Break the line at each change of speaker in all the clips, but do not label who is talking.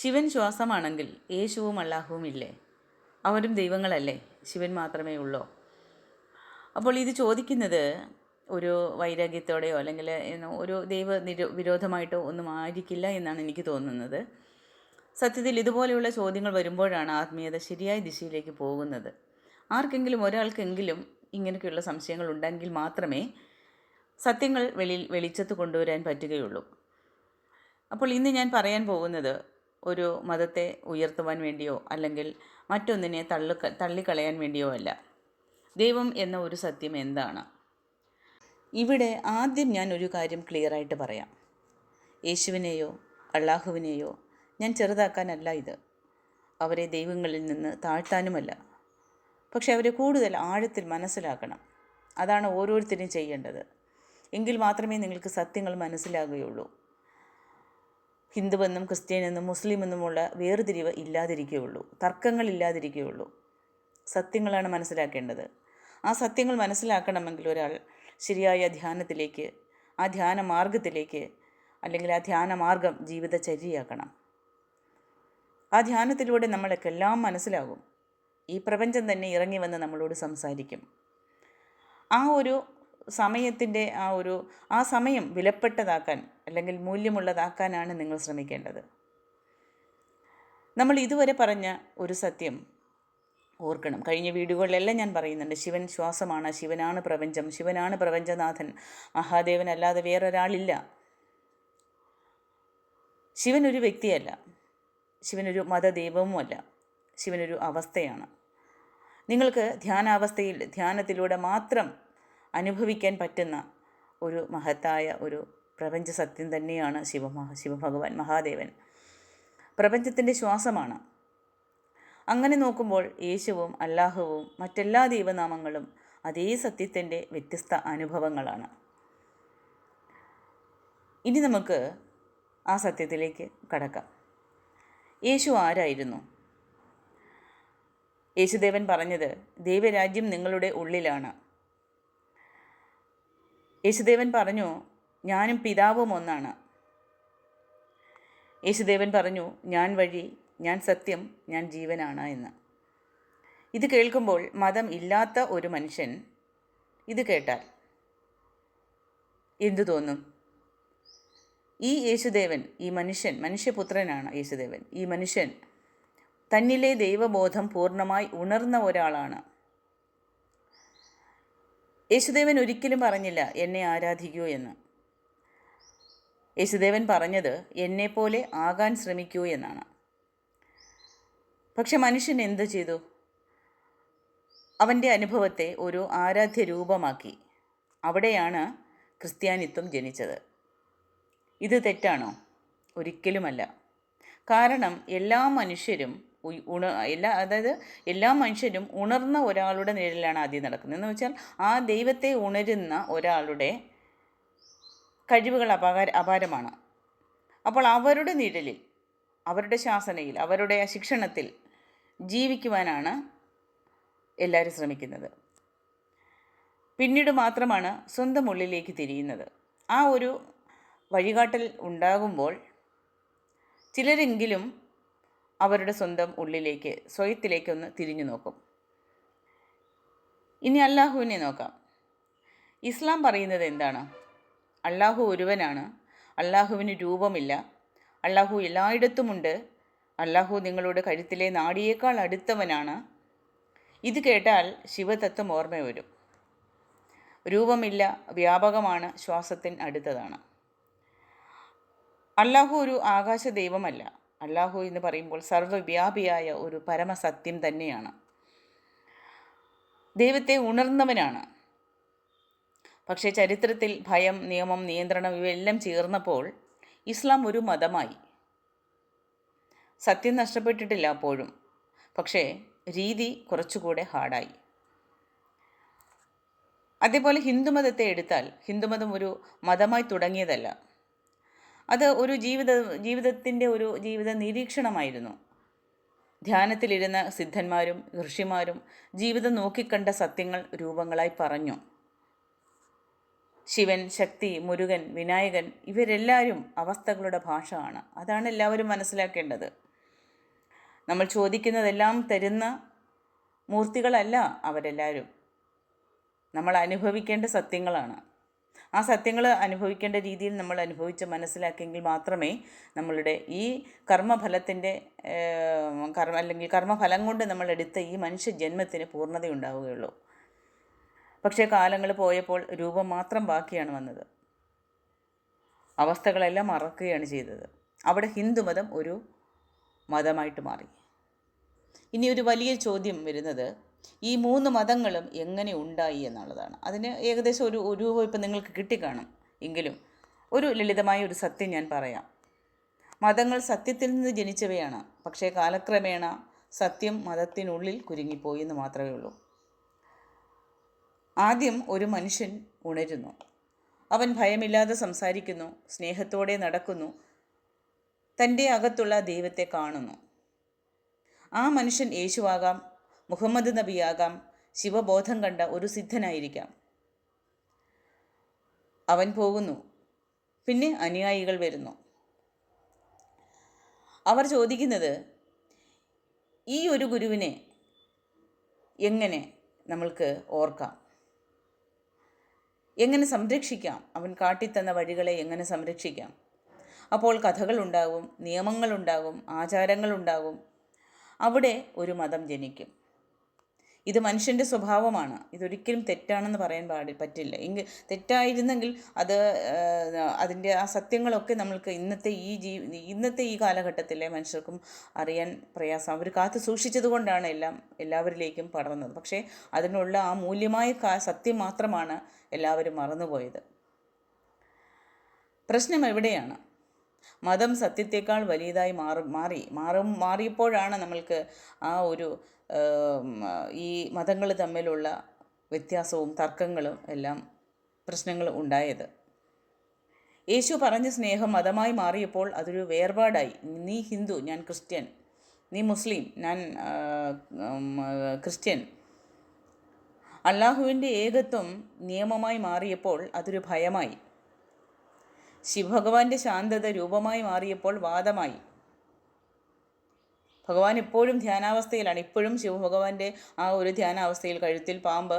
ശിവൻ ശ്വാസമാണെങ്കിൽ യേശുവും അള്ളാഹുവും ഇല്ലേ? അവരും ദൈവങ്ങളല്ലേ? ശിവൻ മാത്രമേ ഉള്ളൂ? അപ്പോൾ ഇത് ചോദിക്കുന്നത് ഒരു വൈരാഗ്യത്തോടെയോ അല്ലെങ്കിൽ ഒരു ദൈവ നിരോ വിരോധമായിട്ടോ ഒന്നും ആയിരിക്കില്ല എന്നാണ് എനിക്ക് തോന്നുന്നത്. സത്യത്തിൽ ഇതുപോലെയുള്ള ചോദ്യങ്ങൾ വരുമ്പോഴാണ് ആത്മീയത ശരിയായ ദിശയിലേക്ക് പോകുന്നത്. ആർക്കെങ്കിലും ഒരാൾക്കെങ്കിലും ഇങ്ങനെയൊക്കെയുള്ള സംശയങ്ങൾ ഉണ്ടെങ്കിൽ മാത്രമേ സത്യങ്ങൾ വെളിയിൽ വെളിച്ചത്ത് കൊണ്ടുവരാൻ പറ്റുകയുള്ളൂ. അപ്പോൾ ഇന്ന് ഞാൻ പറയാൻ പോകുന്നത് ഒരു മതത്തെ ഉയർത്തുവാൻ വേണ്ടിയോ അല്ലെങ്കിൽ മറ്റൊന്നിനെ തള്ളു തള്ളിക്കളയാൻ വേണ്ടിയോ അല്ല. ദൈവം എന്ന ഒരു സത്യം എന്താണ്? ഇവിടെ ആദ്യം ഞാൻ ഒരു കാര്യം ക്ലിയറായിട്ട് പറയാം. യേശുവിനെയോ അള്ളാഹുവിനെയോ ഞാൻ ചെറുതാക്കാനല്ല ഇത്. അവരെ ദൈവങ്ങളിൽ നിന്ന് താഴ്ത്താനുമല്ല. പക്ഷെ അവരെ കൂടുതൽ ആഴത്തിൽ മനസ്സിലാക്കണം. അതാണ് ഓരോരുത്തരും ചെയ്യേണ്ടത്. എങ്കിൽ മാത്രമേ നിങ്ങൾക്ക് സത്യങ്ങൾ മനസ്സിലാകുകയുള്ളൂ. ഹിന്ദുവെന്നും ക്രിസ്ത്യനെന്നും മുസ്ലിമെന്നുമുള്ള വേർതിരിവ് ഇല്ലാതിരിക്കുകയുള്ളൂ. തർക്കങ്ങൾ ഇല്ലാതിരിക്കുകയുള്ളൂ. സത്യങ്ങളാണ് മനസ്സിലാക്കേണ്ടത്. ആ സത്യങ്ങൾ മനസ്സിലാക്കണമെങ്കിൽ ഒരാൾ ശരിയായ ധ്യാനത്തിലേക്ക് ആ ധ്യാന മാർഗത്തിലേക്ക് അല്ലെങ്കിൽ ആ ധ്യാന മാർഗം ജീവിതചര്യയാക്കണം. ആ ധ്യാനത്തിലൂടെ നമ്മളൊക്കെ എല്ലാം മനസ്സിലാകും. ഈ പ്രപഞ്ചം തന്നെ ഇറങ്ങി വന്ന് നമ്മളോട് സംസാരിക്കും. ആ ഒരു സമയത്തിന്റെ ആ ഒരു ആ സമയം വിലപ്പെട്ടതാക്കാൻ അല്ലെങ്കിൽ മൂല്യമുള്ളതാക്കാനാണ് നിങ്ങൾ ശ്രമിക്കേണ്ടത്. നമ്മൾ ഇതുവരെ പറഞ്ഞ ഒരു സത്യം ഓർക്കണം. കഴിഞ്ഞ വീഡിയോകളിലെല്ലാം ഞാൻ പറയുന്നുണ്ട് ശിവൻ ശ്വാസമാണ് ശിവനാണ് പ്രപഞ്ചം ശിവനാണ് പ്രപഞ്ചനാഥൻ മഹാദേവൻ അല്ലാതെ വേറൊരാളില്ല. ശിവൻ ഒരു വ്യക്തിയല്ല ശിവനൊരു മതദൈവവുമല്ല ശിവനൊരു അവസ്ഥയാണ്. നിങ്ങൾക്ക് ധ്യാനാവസ്ഥയിൽ ധ്യാനത്തിലൂടെ മാത്രം അനുഭവിക്കാൻ പറ്റുന്ന ഒരു മഹത്തായ ഒരു പ്രപഞ്ച സത്യം തന്നെയാണ് ശിവമഹ ശിവഭഗവാൻ മഹാദേവൻ. പ്രപഞ്ചത്തിന്റെ ശ്വാസമാണ്. അങ്ങനെ നോക്കുമ്പോൾ യേശുവും അല്ലാഹുവും മറ്റെല്ലാ ദൈവനാമങ്ങളും അതേ സത്യത്തിന്റെ വ്യത്യസ്ത അനുഭവങ്ങളാണ്. ഇനി നമുക്ക് ആ സത്യത്തിലേക്ക് കടക്കാം. യേശു ആരായിരുന്നു? യേശുദേവൻ പറഞ്ഞത് ദൈവരാജ്യം നിങ്ങളുടെ ഉള്ളിലാണ്. യേശുദേവൻ പറഞ്ഞു ഞാനും പിതാവും ഒന്നാണ്. യേശുദേവൻ പറഞ്ഞു ഞാൻ വഴി ഞാൻ സത്യം ഞാൻ ജീവനാണ് എന്ന്. ഇത് കേൾക്കുമ്പോൾ മതം ഇല്ലാത്ത ഒരു മനുഷ്യൻ ഇത് കേട്ടാൽ എന്തു തോന്നും? ഈ യേശുദേവൻ ഈ മനുഷ്യൻ മനുഷ്യപുത്രനാണ് യേശുദേവൻ. ഈ മനുഷ്യൻ തന്നിലെ ദൈവബോധം പൂർണമായി ഉണർന്ന ഒരാളാണ്. യേശുദേവൻ ഒരിക്കലും പറഞ്ഞില്ല എന്നെ ആരാധിക്കൂ എന്ന്. യേശുദേവൻ പറഞ്ഞത് എന്നെപ്പോലെ ആകാൻ ശ്രമിക്കൂ എന്നാണ്. പക്ഷെ മനുഷ്യൻ എന്ത് ചെയ്തു? അവന്റെ അനുഭവത്തെ ഒരു ആരാധ്യ രൂപമാക്കി അവിടെയാണ് ക്രിസ്ത്യാനിത്വം ജനിച്ചത്. ഇത് തെറ്റാണോ? ഒരിക്കലുമല്ല. കാരണം എല്ലാ മനുഷ്യരും ഉണ എല്ലാ അതായത് എല്ലാ മനുഷ്യരും ഉണർന്ന ഒരാളുടെ നിഴലിലാണ് ആദ്യം നടക്കുന്നത്. എന്ന് വെച്ചാൽ ആ ദൈവത്തെ ഉണരുന്ന ഒരാളുടെ കഴിവുകൾ അപാര അപാരമാണ്. അപ്പോൾ അവരുടെ നിഴലിൽ അവരുടെ ശാസനയിൽ അവരുടെ ശിക്ഷണത്തിൽ ജീവിക്കുവാനാണ് എല്ലാവരും ശ്രമിക്കുന്നത്. പിന്നീട് മാത്രമാണ് സ്വന്തം ഉള്ളിലേക്ക് തിരിയുന്നത്. ആ ഒരു വഴികാട്ടൽ ഉണ്ടാകുമ്പോൾ ചിലരെങ്കിലും അവരുടെ സ്വന്തം ഉള്ളിലേക്ക് സ്വയത്തിലേക്കൊന്ന് തിരിഞ്ഞു നോക്കും. ഇനി അല്ലാഹുവിനെ നോക്കാം. ഇസ്ലാം പറയുന്നത് എന്താണ്? അള്ളാഹു ഒരുവനാണ് അള്ളാഹുവിന് രൂപമില്ല അള്ളാഹു എല്ലായിടത്തുമുണ്ട് അള്ളാഹു നിങ്ങളുടെ കഴുത്തിലെ നാടിയേക്കാൾ അടുത്തവനാണ്. ഇത് കേട്ടാൽ ശിവതത്വം ഓർമ്മ വരും. രൂപമില്ല വ്യാപകമാണ് ശ്വാസത്തിന് അടുത്തതാണ്. അള്ളാഹു ഒരു ആകാശ ദൈവമല്ല അള്ളാഹു എന്ന് പറയുമ്പോൾ സർവവ്യാപിയായ ഒരു പരമസത്യം തന്നെയാണ്. ദൈവത്തെ ഉണർന്നവനാണ്. പക്ഷേ ചരിത്രത്തിൽ ഭയം നിയമം നിയന്ത്രണം ഇവയെല്ലാം ചേർന്നപ്പോൾ ഇസ്ലാം ഒരു മതമായി. സത്യം നഷ്ടപ്പെട്ടിട്ടില്ല അപ്പോഴും. പക്ഷേ രീതി കുറച്ചുകൂടെ ഹാർഡായി. അതേപോലെ ഹിന്ദുമതത്തെ എടുത്താൽ ഹിന്ദുമതം ഒരു മതമായി തുടങ്ങിയതല്ല. അത് ഒരു ജീവിത ജീവിതത്തിന്റെ ഒരു ജീവിത നിരീക്ഷണമായിരുന്നു. ധ്യാനത്തിലിരുന്ന സിദ്ധന്മാരും ഋഷിമാരും ജീവിതം നോക്കിക്കണ്ട സത്യങ്ങൾ രൂപങ്ങളായി പറഞ്ഞു. ശിവൻ ശക്തി മുരുകൻ വിനായകൻ ഇവരെല്ലാവരും അവസ്ഥകളുടെ ഭാഷ ആണ് അതാണ് എല്ലാവരും മനസ്സിലാക്കേണ്ടത്. നമ്മൾ ചോദിക്കുന്നതെല്ലാം തരുന്ന മൂർത്തികളല്ല അവരെല്ലാവരും. നമ്മൾ അനുഭവിക്കേണ്ട സത്യങ്ങളാണ്. ആ സത്യങ്ങൾ അനുഭവിക്കേണ്ട രീതിയിൽ നമ്മൾ അനുഭവിച്ച് മനസ്സിലാക്കിയെങ്കിൽ മാത്രമേ നമ്മളുടെ ഈ കർമ്മഫലത്തിന്റെ കർമ്മ അല്ലെങ്കിൽ കർമ്മഫലം കൊണ്ട് നമ്മൾ എടുത്ത ഈ മനുഷ്യ ജന്മത്തിന് പൂർണതയുണ്ടാവുകയുള്ളൂ പക്ഷേ കാലങ്ങൾ പോയപ്പോൾ രൂപം മാത്രം ബാക്കിയാണ് വന്നത്. അവസ്ഥകളെല്ലാം മറക്കുകയാണ് ചെയ്തത്. അവിടെ ഹിന്ദുമതം ഒരു മതമായിട്ട് മാറി. ഇനി ഒരു വലിയ ചോദ്യം വരുന്നത് ഈ മൂന്ന് മതങ്ങളും എങ്ങനെ ഉണ്ടായി എന്നുള്ളതാണ്. അതിന് ഏകദേശം ഒരു ഒരു ഇപ്പം നിങ്ങൾക്ക് കിട്ടിക്കാണും എങ്കിലും ഒരു ലളിതമായ ഒരു സത്യം ഞാൻ പറയാം. മതങ്ങൾ സത്യത്തിൽ നിന്ന് ജനിച്ചവയാണ്. പക്ഷേ കാലക്രമേണ സത്യം മതത്തിനുള്ളിൽ കുരുങ്ങിപ്പോയി എന്ന് മാത്രമേ ഉള്ളൂ. ആദ്യം ഒരു മനുഷ്യൻ ഉണരുന്നു. അവൻ ഭയമില്ലാതെ സംസാരിക്കുന്നു സ്നേഹത്തോടെ നടക്കുന്നു തന്റെ അകത്തുള്ള ദൈവത്തെ കാണുന്നു. ആ മനുഷ്യൻ യേശുവാകാം മുഹമ്മദ് നബിയാകാം. ശിവബോധം കണ്ട ഒരു സിദ്ധനായിരിക്കാം. അവൻ പോകുന്നു. പിന്നെ അനുയായികൾ വരുന്നു. അവർ ചോദിക്കുന്നത് ഈ ഒരു ഗുരുവിനെ എങ്ങനെ നമ്മൾക്ക് ഓർക്കാം? എങ്ങനെ സംരക്ഷിക്കാം? അവൻ കാട്ടിത്തന്ന വഴികളെ എങ്ങനെ സംരക്ഷിക്കാം? അപ്പോൾ കഥകളുണ്ടാകും നിയമങ്ങളുണ്ടാകും ആചാരങ്ങളുണ്ടാകും അവിടെ ഒരു മതം ജനിക്കും. ഇത് മനുഷ്യന്റെ സ്വഭാവമാണ്. ഇതൊരിക്കലും തെറ്റാണെന്ന് പറയാൻ പാടി പറ്റില്ല. എങ്കിൽ തെറ്റായിരുന്നെങ്കിൽ അത് അതിന്റെ ആ സത്യങ്ങളൊക്കെ നമ്മൾക്ക് ഇന്നത്തെ ഈ ജീ ഇന്നത്തെ ഈ കാലഘട്ടത്തിലെ മനുഷ്യർക്കും അറിയാൻ പ്രയാസം. അവർ കാത്തു സൂക്ഷിച്ചത് കൊണ്ടാണ് എല്ലാം എല്ലാവരിലേക്കും പടർന്നത്. പക്ഷേ അതിനുള്ള ആ മൂല്യമായ സത്യം മാത്രമാണ് എല്ലാവരും മറന്നുപോയത്. പ്രശ്നം എവിടെയാണ്? മതം സത്യത്തേക്കാൾ വലിയതായി മാറും മാറി മാറും മാറിയപ്പോഴാണ് നമ്മൾക്ക് ആ ഒരു ഈ മതങ്ങൾ തമ്മിലുള്ള വ്യത്യാസവും തർക്കങ്ങളും എല്ലാം പ്രശ്നങ്ങളും ഉണ്ടായത്. യേശു പറഞ്ഞ സ്നേഹം മതമായി മാറിയപ്പോൾ അതൊരു വേർപാടായി. നീ ഹിന്ദു ഞാൻ ക്രിസ്ത്യൻ. നീ മുസ്ലിം ഞാൻ ക്രിസ്ത്യൻ. അള്ളാഹുവിന്റെ ഏകത്വം നിയമമായി മാറിയപ്പോൾ അതൊരു ഭയമായി. ശിവഭഗവാന്റെ ശാന്തത രൂപമായി മാറിയപ്പോൾ വാദമായി. ഭഗവാൻ ഇപ്പോഴും ധ്യാനാവസ്ഥയിലാണ്. ഇപ്പോഴും ശിവഭഗവാന്റെ ആ ഒരു ധ്യാനാവസ്ഥയിൽ കഴുത്തിൽ പാമ്പ്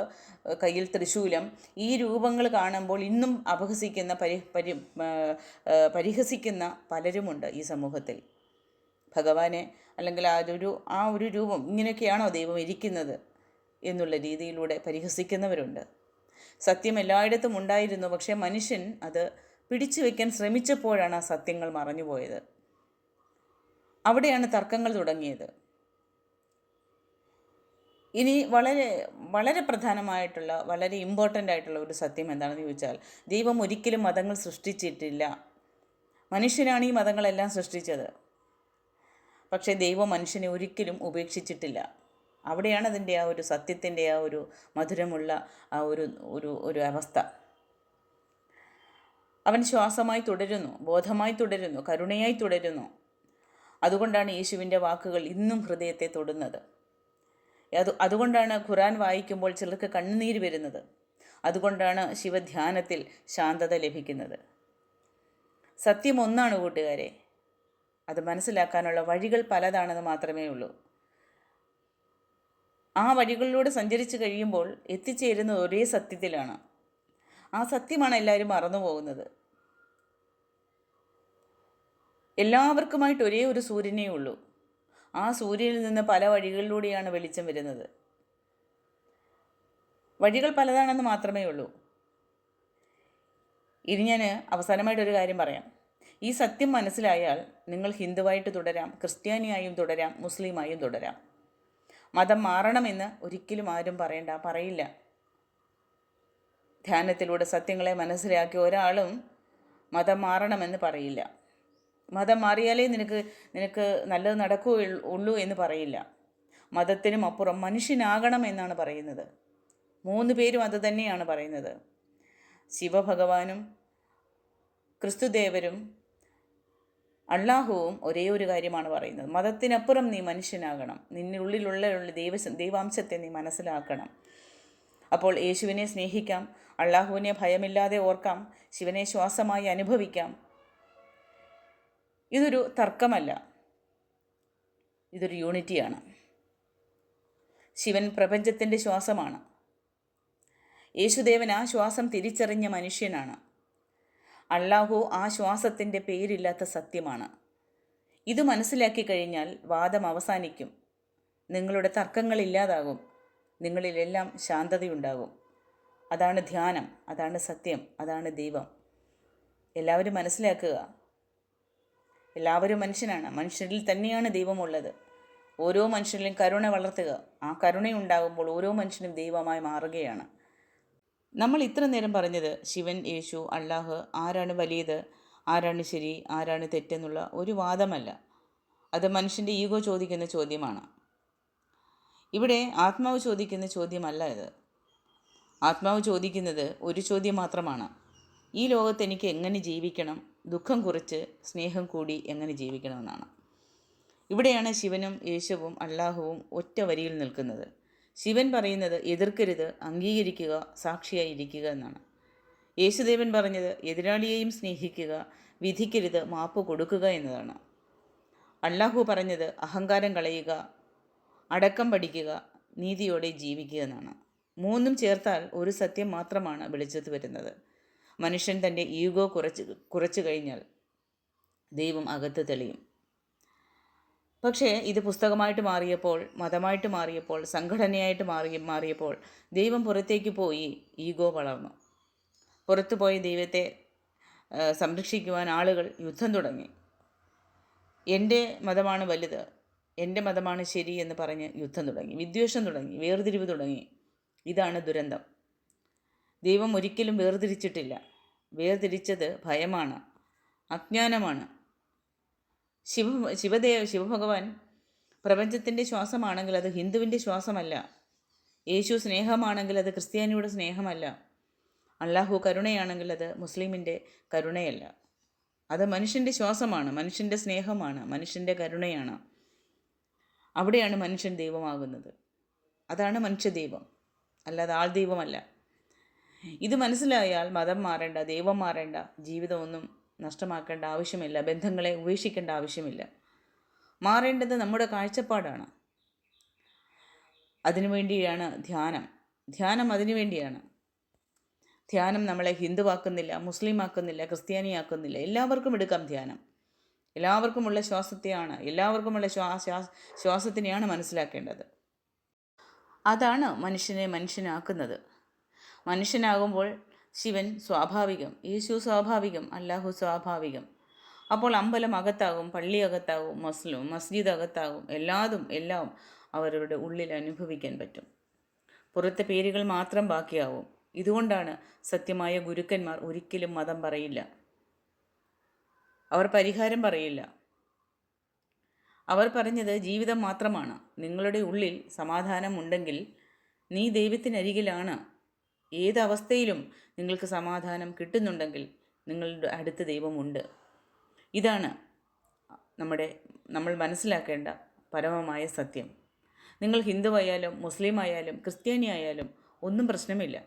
കയ്യിൽ തൃശൂലം ഈ രൂപങ്ങൾ കാണുമ്പോൾ ഇന്നും അപഹസിക്കുന്ന പരി പരി പരിഹസിക്കുന്ന പലരുമുണ്ട് ഈ സമൂഹത്തിൽ. ഭഗവാനെ അല്ലെങ്കിൽ അതൊരു ആ ഒരു രൂപം ഇങ്ങനെയൊക്കെയാണോ ദൈവം ഇരിക്കുന്നത് എന്നുള്ള രീതിയിലൂടെ പരിഹസിക്കുന്നവരുണ്ട്. സത്യം എല്ലായിടത്തും ഉണ്ടായിരുന്നു. പക്ഷേ മനുഷ്യൻ അത് പിടിച്ചു വയ്ക്കാൻ ശ്രമിച്ചപ്പോഴാണ് ആ സത്യങ്ങൾ മറഞ്ഞുപോയത്. അവിടെയാണ് തർക്കങ്ങൾ തുടങ്ങിയത്. ഇനി വളരെ വളരെ പ്രധാനമായിട്ടുള്ള വളരെ ഇമ്പോർട്ടന്റ് ആയിട്ടുള്ള ഒരു സത്യം എന്താണെന്ന് ചോദിച്ചാൽ ദൈവം ഒരിക്കലും മതങ്ങൾ സൃഷ്ടിച്ചിട്ടില്ല. മനുഷ്യനാണ് ഈ മതങ്ങളെല്ലാം സൃഷ്ടിച്ചത്. പക്ഷേ ദൈവം മനുഷ്യനെ ഒരിക്കലും ഉപേക്ഷിച്ചിട്ടില്ല. അവിടെയാണ് അതിന്റെ ആ ഒരു സത്യത്തിന്റെ ആ ഒരു മധുരമുള്ള ആ ഒരു ഒരു ഒരു അവസ്ഥ. അവൻ ശ്വാസമായി തുടരുന്നു ബോധമായി തുടരുന്നു കരുണയായി തുടരുന്നു. അതുകൊണ്ടാണ് യേശുവിന്റെ വാക്കുകൾ ഇന്നും ഹൃദയത്തെ തൊടുന്നത്. അത് അതുകൊണ്ടാണ് ഖുറാൻ വായിക്കുമ്പോൾ ചിലർക്ക് കണ്ണുനീര് വരുന്നത്. അതുകൊണ്ടാണ് ശിവധ്യാനത്തിൽ ശാന്തത ലഭിക്കുന്നത്. സത്യം ഒന്നാണ് കൂട്ടുകാരെ. അത് മനസ്സിലാക്കാനുള്ള വഴികൾ പലതാണെന്ന് മാത്രമേ ഉള്ളൂ. ആ വഴികളിലൂടെ സഞ്ചരിച്ചു കഴിയുമ്പോൾ എത്തിച്ചേരുന്നത് ഒരേ സത്യത്തിലാണ്. ആ സത്യമാണ് എല്ലാവരും മറന്നു പോകുന്നത് എല്ലാവർക്കുമായിട്ട് ഒരേ ഒരു സൂര്യനേ ഉള്ളൂ. ആ സൂര്യനിൽ നിന്ന് പല വഴികളിലൂടെയാണ് വെളിച്ചം വരുന്നത്. വഴികൾ പലതാണെന്ന് മാത്രമേ ഉള്ളൂ. ഇനി ഞാൻ അവസാനമായിട്ടൊരു കാര്യം പറയാം. ഈ സത്യം മനസ്സിലായാൽ നിങ്ങൾ ഹിന്ദുവായിട്ട് തുടരാം ക്രിസ്ത്യാനിയായും തുടരാം മുസ്ലിമായും തുടരാം. മതം മാറണമെന്ന് ഒരിക്കലും ആരും പറയണ്ട പറയില്ല. ധ്യാനത്തിലൂടെ സത്യങ്ങളെ മനസ്സിലാക്കിയ ഒരാളും മതം മാറണമെന്ന് പറയില്ല. മതം മാറിയാലേ നിനക്ക് നിനക്ക് നല്ലത് നടക്കൂ ഉള്ളൂ എന്ന് പറയില്ല. മതത്തിനും അപ്പുറം മനുഷ്യനാകണം എന്നാണ് പറയുന്നത്. മൂന്ന് പേരും അത് തന്നെയാണ് പറയുന്നത്. ശിവഭഗവാനും ക്രിസ്തുദേവരും അള്ളാഹുവും ഒരേ ഒരു കാര്യമാണ് പറയുന്നത്. മതത്തിനപ്പുറം നീ മനുഷ്യനാകണം. നിന്നുള്ളിലുള്ള ദൈവ ദൈവാംശത്തെ നീ മനസ്സിലാക്കണം. അപ്പോൾ യേശുവിനെ സ്നേഹിക്കാം. അള്ളാഹുവിനെ ഭയമില്ലാതെ ഓർക്കാം. ശിവനെ ശ്വാസമായി അനുഭവിക്കാം. ഇതൊരു തർക്കമല്ല. ഇതൊരു യൂണിറ്റിയാണ്. ശിവൻ പ്രപഞ്ചത്തിന്റെ ശ്വാസമാണ്. യേശുദേവൻ ആ ശ്വാസം തിരിച്ചറിഞ്ഞ മനുഷ്യനാണ്. അള്ളാഹു ആ ശ്വാസത്തിന്റെ പേരില്ലാത്ത സത്യമാണ്. ഇത് മനസ്സിലാക്കി കഴിഞ്ഞാൽ വാദം അവസാനിക്കും. നിങ്ങളുടെ തർക്കങ്ങൾ ഇല്ലാതാകും. നിങ്ങളിലെല്ലാം ശാന്തതയുണ്ടാകും. അതാണ് ധ്യാനം അതാണ് സത്യം അതാണ് ദൈവം. എല്ലാവരും മനസ്സിലാക്കുക. എല്ലാവരും മനുഷ്യനാണ്. മനുഷ്യരിൽ തന്നെയാണ് ദൈവമുള്ളത്. ഓരോ മനുഷ്യരിലും കരുണ വളർത്തുക. ആ കരുണയുണ്ടാകുമ്പോൾ ഓരോ മനുഷ്യനും ദൈവമായി മാറുകയാണ്. നമ്മൾ ഇത്ര നേരം പറഞ്ഞത് ശിവൻ യേശു അള്ളാഹ് ആരാണ് വലിയത് ആരാണ് ശരി ആരാണ് തെറ്റെന്നുള്ള ഒരു വാദമല്ല. അത് മനുഷ്യന്റെ ഈഗോ ചോദിക്കുന്ന ചോദ്യമാണ്. ഇവിടെ ആത്മാവ് ചോദിക്കുന്ന ചോദ്യമല്ല ഇത്. ആത്മാവ് ചോദിക്കുന്നത് ഒരു ചോദ്യം മാത്രമാണ്. ഈ ലോകത്ത് എനിക്ക് എങ്ങനെ ജീവിക്കണം? ദുഃഖം കുറിച്ച് സ്നേഹം കൂടി എങ്ങനെ ജീവിക്കണമെന്നാണ്. ഇവിടെയാണ് ശിവനും യേശുവും അള്ളാഹുവും ഒറ്റ വരിയിൽ നിൽക്കുന്നത്. ശിവൻ പറയുന്നത് എതിർക്കരുത് അംഗീകരിക്കുക സാക്ഷിയായി ഇരിക്കുക എന്നാണ്. യേശുദേവൻ പറഞ്ഞത് എതിരാളിയെയും സ്നേഹിക്കുക വിധിക്കരുത് മാപ്പ് കൊടുക്കുക എന്നതാണ്. അള്ളാഹു പറഞ്ഞത് അഹങ്കാരം കളയുക അടക്കം പഠിക്കുക നീതിയോടെ ജീവിക്കുക എന്നാണ്. മൂന്നും ചേർത്താൽ ഒരു സത്യം മാത്രമാണ് വെളിച്ചത്ത് വരുന്നത്. മനുഷ്യൻ തന്റെ ഈഗോ കുറച്ച് കുറച്ചു കഴിഞ്ഞാൽ ദൈവം അകത്ത് തെളിയും. പക്ഷേ ഇത് പുസ്തകമായിട്ട് മാറിയപ്പോൾ മതമായിട്ട് മാറിയപ്പോൾ സംഘടനയായിട്ട് മാറി മാറിയപ്പോൾ ദൈവം പുറത്തേക്ക് പോയി ഈഗോ വളർന്നു. പുറത്തു പോയ ദൈവത്തെ സംരക്ഷിക്കുവാൻ ആളുകൾ യുദ്ധം തുടങ്ങി. എന്റെ മതമാണ് വലുത് എന്റെ മതമാണ് ശരി എന്ന് പറഞ്ഞ് യുദ്ധം തുടങ്ങി വിദ്വേഷം തുടങ്ങി വേർതിരിവ് തുടങ്ങി. ഇതാണ് ദുരന്തം. ദൈവം ഒരിക്കലും വേർതിരിച്ചിട്ടില്ല. വേർതിരിച്ചത് ഭയമാണ് അജ്ഞാനമാണ്. ശിവ ശിവദേവ ശിവഭഗവാൻ പ്രപഞ്ചത്തിന്റെ ശ്വാസമാണെങ്കിൽ അത് ഹിന്ദുവിന്റെ ശ്വാസമല്ല. യേശു സ്നേഹമാണെങ്കിൽ അത് ക്രിസ്ത്യാനിയുടെ സ്നേഹമല്ല. അള്ളാഹു കരുണയാണെങ്കിൽ അത് മുസ്ലിമിന്റെ കരുണയല്ല. അത് മനുഷ്യന്റെ ശ്വാസമാണ് മനുഷ്യന്റെ സ്നേഹമാണ് മനുഷ്യന്റെ കരുണയാണ്. അവിടെയാണ് മനുഷ്യൻ ദൈവമാകുന്നത്. അതാണ് മനുഷ്യദൈവം. അല്ലാതെ ആൾ ദൈവമല്ല. ഇത് മനസ്സിലായാൽ മതം മാറേണ്ട ദൈവം മാറേണ്ട ജീവിതമൊന്നും നഷ്ടമാക്കേണ്ട ആവശ്യമില്ല ബന്ധങ്ങളെ ഉപേക്ഷിക്കേണ്ട ആവശ്യമില്ല. മാറേണ്ടത് നമ്മുടെ കാഴ്ചപ്പാടാണ്. അതിനുവേണ്ടിയാണ് ധ്യാനം. ധ്യാനം അതിനുവേണ്ടിയാണ് ധ്യാനം നമ്മളെ ഹിന്ദുവാക്കുന്നില്ല മുസ്ലിം ആക്കുന്നില്ല ക്രിസ്ത്യാനിയാക്കുന്നില്ല. എല്ലാവർക്കും എടുക്കാം ധ്യാനം. എല്ലാവർക്കുമുള്ള ശ്വാസത്തെയാണ് എല്ലാവർക്കുമുള്ള ശ്വാസ ശ്വാസത്തിനെയാണ് മനസ്സിലാക്കേണ്ടത്. അതാണ് മനുഷ്യനെ മനുഷ്യനാക്കുന്നത്. മനുഷ്യനാകുമ്പോൾ ശിവൻ സ്വാഭാവികം യേശു സ്വാഭാവികം അല്ലാഹു സ്വാഭാവികം. അപ്പോൾ അമ്പലം അകത്താകും പള്ളി അകത്താകും മസ്ലും മസ്ജിദ് അകത്താകും. എല്ലാതും എല്ലാം അവരുടെ ഉള്ളിൽ അനുഭവിക്കാൻ പറ്റും. പുറത്തെ പേരുകൾ മാത്രം ബാക്കിയാവും. ഇതുകൊണ്ടാണ് സത്യമായ ഗുരുക്കന്മാർ ഒരിക്കലും മതം പറയില്ല. അവർ പരിഹാരം പറയില്ല. അവർ പറഞ്ഞത് ജീവിതം മാത്രമാണ്. നിങ്ങളുടെ ഉള്ളിൽ സമാധാനമുണ്ടെങ്കിൽ നീ ദൈവത്തിനരികിലാണ്. ഏതവസ്ഥയിലും നിങ്ങൾക്ക് സമാധാനം കിട്ടുന്നുണ്ടെങ്കിൽ നിങ്ങളുടെ അടുത്ത ദൈവമുണ്ട്. ഇതാണ് നമ്മുടെ നമ്മൾ മനസ്സിലാക്കേണ്ട പരമമായ സത്യം. നിങ്ങൾ ഹിന്ദുവായാലും മുസ്ലിം ആയാലും ക്രിസ്ത്യാനി ആയാലും ഒന്നും പ്രശ്നമില്ല.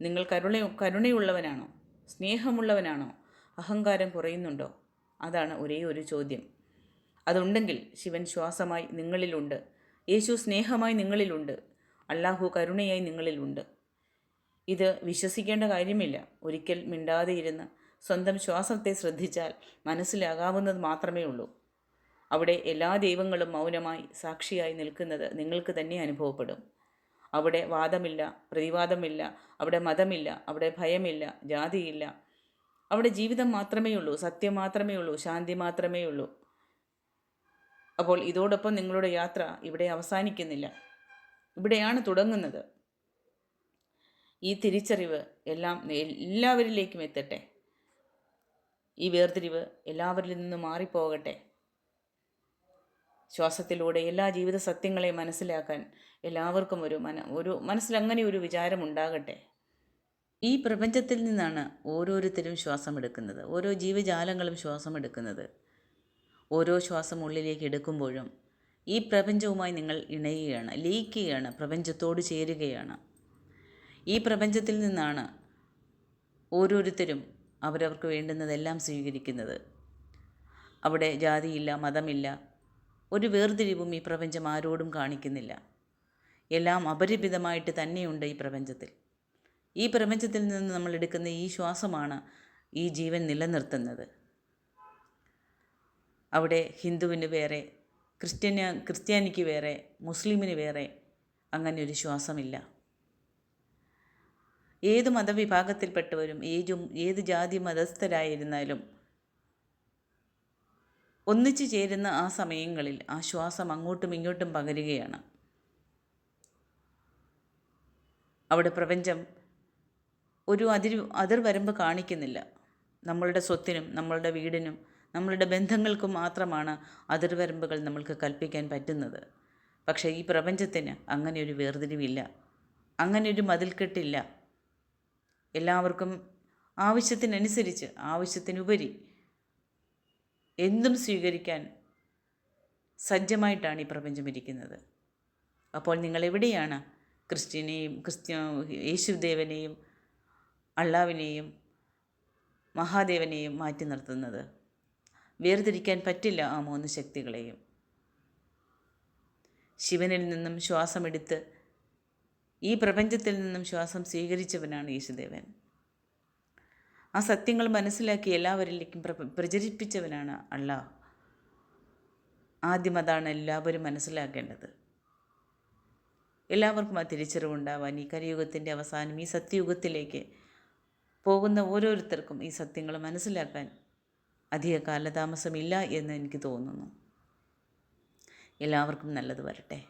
നിങ്ങൾ കരുണ കരുണയുള്ളവനാണോ? സ്നേഹമുള്ളവനാണോ? അഹങ്കാരം കുറയുന്നുണ്ടോ? അതാണ് ഒരേ ഒരു ചോദ്യം. അതുണ്ടെങ്കിൽ ശിവൻ ശ്വാസമായി നിങ്ങളിലുണ്ട്. യേശു സ്നേഹമായി നിങ്ങളിലുണ്ട്. അള്ളാഹു കരുണയായി നിങ്ങളിലുണ്ട്. ഇത് വിശ്വസിക്കേണ്ട കാര്യമില്ല. ഒരിക്കൽ മിണ്ടാതെ ഇരുന്ന് സ്വന്തം ശ്വാസത്തെ ശ്രദ്ധിച്ചാൽ മനസ്സിലാകാവുന്നത് മാത്രമേ ഉള്ളൂ. അവിടെ എല്ലാ ദൈവങ്ങളും മൗനമായി സാക്ഷിയായി നിൽക്കുന്നത് നിങ്ങൾക്ക് തന്നെ അനുഭവപ്പെടും. അവിടെ വാദമില്ല പ്രതിവാദമില്ല അവിടെ മതമില്ല അവിടെ ഭയമില്ല ജാതിയില്ല. അവിടെ ജീവിതം മാത്രമേ ഉള്ളൂ സത്യം മാത്രമേ ഉള്ളൂ ശാന്തി മാത്രമേ ഉള്ളൂ. അപ്പോൾ ഇതോടൊപ്പം നിങ്ങളുടെ യാത്ര ഇവിടെ അവസാനിക്കുന്നില്ല. ഇവിടെയാണ് തുടങ്ങുന്നത്. ഈ തിരിച്ചറിവ് എല്ലാം എല്ലാവരിലേക്കും എത്തട്ടെ. ഈ വേർതിരിവ് എല്ലാവരിൽ നിന്നും മാറിപ്പോകട്ടെ. ശ്വാസത്തിലൂടെ എല്ലാ ജീവിത സത്യങ്ങളെയും മനസ്സിലാക്കാൻ എല്ലാവർക്കും ഒരു മന ഒരു മനസ്സിൽ അങ്ങനെ ഒരു വിചാരം ഉണ്ടാകട്ടെ. ഈ പ്രപഞ്ചത്തിൽ നിന്നാണ് ഓരോരുത്തരും ശ്വാസമെടുക്കുന്നത്. ഓരോ ജീവജാലങ്ങളും ശ്വാസമെടുക്കുന്നത്. ഓരോ ശ്വാസം ഉള്ളിലേക്ക് എടുക്കുമ്പോഴും ഈ പ്രപഞ്ചവുമായി നിങ്ങൾ ഇണയുകയാണ് ലയിക്കുകയാണ് പ്രപഞ്ചത്തോട് ചേരുകയാണ്. ഈ പ്രപഞ്ചത്തിൽ നിന്നാണ് ഓരോരുത്തരും അവരവർക്ക് വേണ്ടുന്നതെല്ലാം സ്വീകരിക്കുന്നത്. അവിടെ ജാതിയില്ല മതമില്ല ഒരു വേർതിരിവും ഈ പ്രപഞ്ചം ആരോടും കാണിക്കുന്നില്ല. എല്ലാം അപരിമിതമായിട്ട് തന്നെയുണ്ട് ഈ പ്രപഞ്ചത്തിൽ. ഈ പ്രപഞ്ചത്തിൽ നിന്ന് നമ്മൾ എടുക്കുന്ന ഈ ശ്വാസമാണ് ഈ ജീവൻ നിലനിർത്തുന്നത്. അവിടെ ഹിന്ദുവിന് വേറെ ക്രിസ്ത്യന് ക്രിസ്ത്യാനിക്ക് വേറെ മുസ്ലിമിന് വേറെ അങ്ങനെ ഒരു ശ്വാസമില്ല. ഏത് മതവിഭാഗത്തിൽപ്പെട്ടവരും ഏതും ഏത് ജാതി മതസ്ഥരായിരുന്നാലും ഒന്നിച്ചു ചേരുന്ന ആ സമയങ്ങളിൽ ആശ്വാസം ശ്വാസം അങ്ങോട്ടും ഇങ്ങോട്ടും പകരുകയാണ്. അവിടെ പ്രപഞ്ചം ഒരു അതിർ അതിർവരമ്പ് കാണിക്കുന്നില്ല. നമ്മളുടെ സ്വത്തിനും നമ്മളുടെ വീടിനും നമ്മളുടെ ബന്ധങ്ങൾക്കും മാത്രമാണ് അതിർവരമ്പുകൾ നമ്മൾക്ക് കൽപ്പിക്കാൻ പറ്റുന്നത്. പക്ഷേ ഈ പ്രപഞ്ചത്തിന് അങ്ങനെ ഒരു വേർതിരിവില്ല. അങ്ങനെ ഒരു മതിൽക്കെട്ടില്ല. എല്ലാവർക്കും ആവശ്യത്തിനനുസരിച്ച് ആവശ്യത്തിനുപരി എന്തും സ്വീകരിക്കാൻ സജ്ജമായിട്ടാണ് ഈ പ്രപഞ്ചം ഇരിക്കുന്നത്. അപ്പോൾ നിങ്ങൾ എവിടെയാണ് ക്രിസ്ത്യനെയും ക്രിസ്ത്യ യേശുദേവനെയും അള്ളാവിനെയും മഹാദേവനെയും മാറ്റി നിർത്തുന്നത്? വേർതിരിക്കാൻ പറ്റില്ല ആ മൂന്ന് ശക്തികളെയും. ശിവനിൽ നിന്നും ശ്വാസമെടുത്ത് ഈ പ്രപഞ്ചത്തിൽ നിന്നും ശ്വാസം സ്വീകരിച്ചവനാണ് യേശുദേവൻ. ആ സത്യങ്ങൾ മനസ്സിലാക്കി എല്ലാവരിലേക്കും പ്ര പ്രചരിപ്പിച്ചവനാണ് അള്ളാഹ്. ആദ്യം അതാണ് എല്ലാവരും മനസ്സിലാക്കേണ്ടത്. എല്ലാവർക്കും ആ തിരിച്ചറിവുണ്ടാവാൻ ഈ കലിയുഗത്തിന്റെ അവസാനം ഈ സത്യയുഗത്തിലേക്ക് പോകുന്ന ഓരോരുത്തർക്കും ഈ സത്യങ്ങൾ മനസ്സിലാക്കാൻ അധിക കാലതാമസമില്ല എന്ന് എനിക്ക് തോന്നുന്നു. എല്ലാവർക്കും നല്ലത് വരട്ടെ.